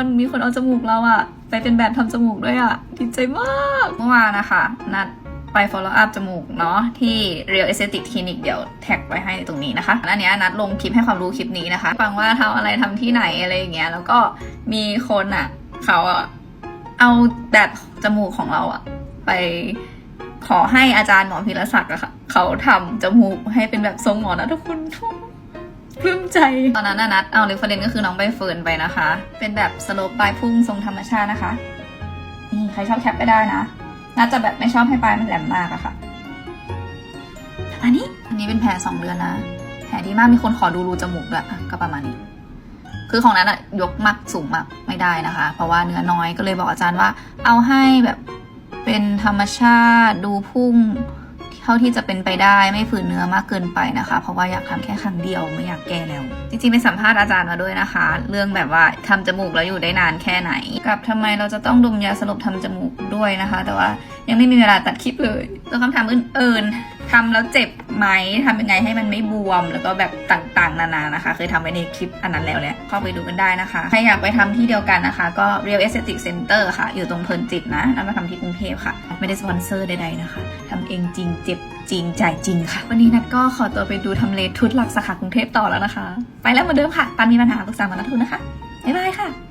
คนมีคนเอาจมูกเราอะไปเป็นแบบทำจมูกด้วยอะดีใจมากเมื่อวานนะคะ นัดไป follow up จมูกเนาะที่ Real Aesthetic Clinic เดี๋ยวแท็กไว้ให้ตรงนี้นะคะอันเนี้ยนัดลงคลิปให้ความรู้คลิปนี้นะคะ ฟังว่าทำอะไรทำที่ไหนอะไรอย่างเงี้ย แล้วก็มีคนอะเขาอะเอาแบบจมูกของเราอะไปขอให้อาจารย์หมอพิรศักดิ์อะค่ะ เขาทำจมูกให้เป็นแบบทรงหมอนะทุกคน ปลื้มใจ ตอนนั้นนะนัดเอาเรฟเฟรนก็คือน้องใบเฟิร์นไปนะคะ เป็นแบบสโลปปลายพุ่งทรงธรรมชาตินะคะ นี่ใครชอบแคปไปได้นะ น่าจะแบบไม่ชอบให้ปลายมันแหลมมากอะค่ะอันนี้ อันนี้เป็นแผลสองเดือนนะ แผลที่มากมีคนขอดูรูจมูกด้วยอะก็ประมาณนี้ คือของนั้นอะยกมากสูงมากไม่ได้นะคะ เพราะว่าเนื้อน้อยก็เลยบอกอาจารย์ว่า เอาให้แบบเป็นธรรมชาติดูพุ่ง เท่าที่จะเป็นไปได้ไม่ฝืนเนื้อมากเกินไปนะคะ เพราะว่าอยากทำแค่ครั้งเดียวไม่อยากแก้แล้ว จริงๆไปสัมภาษณ์อาจารย์มาด้วยนะคะ เรื่องแบบว่าทำจมูกแล้วอยู่ได้นานแค่ไหน กับทำไมเราจะต้องดมยาสลบทำจมูกด้วยนะคะ แต่ว่ายังไม่มีเวลาตัดคลิปเลยตัวคำถามอื่นๆทำแล้วเจ็บ ไหมทำยังไงให้มันไม่บวม แล้วก็แบบต่างๆ นานานะคะ เคยทำไว้ในคลิปอันนั้นแล้วแหละเข้าไปดูกันได้นะคะใครอยากไปทำที่เดียวกันนะคะ ก็ Real Aesthetic Center ค่ะ อยู่ตรงเพลินจิตนะแล้วมาทำที่กรุงเทพค่ะ ไม่ได้สปอนเซอร์ใดๆนะคะทำเองจริงเจ็บจริงจ่ายจริงค่ะ วันนี้นัดก็ขอตัวไปดูทำเลทุตหลักสาขากรุงเทพต่อแล้วนะคะ ไปแล้วเหมือนเดิมค่ะปานมีปัญหาปรึกษาหมานัททุนนะคะบ๊ายบายค่ะ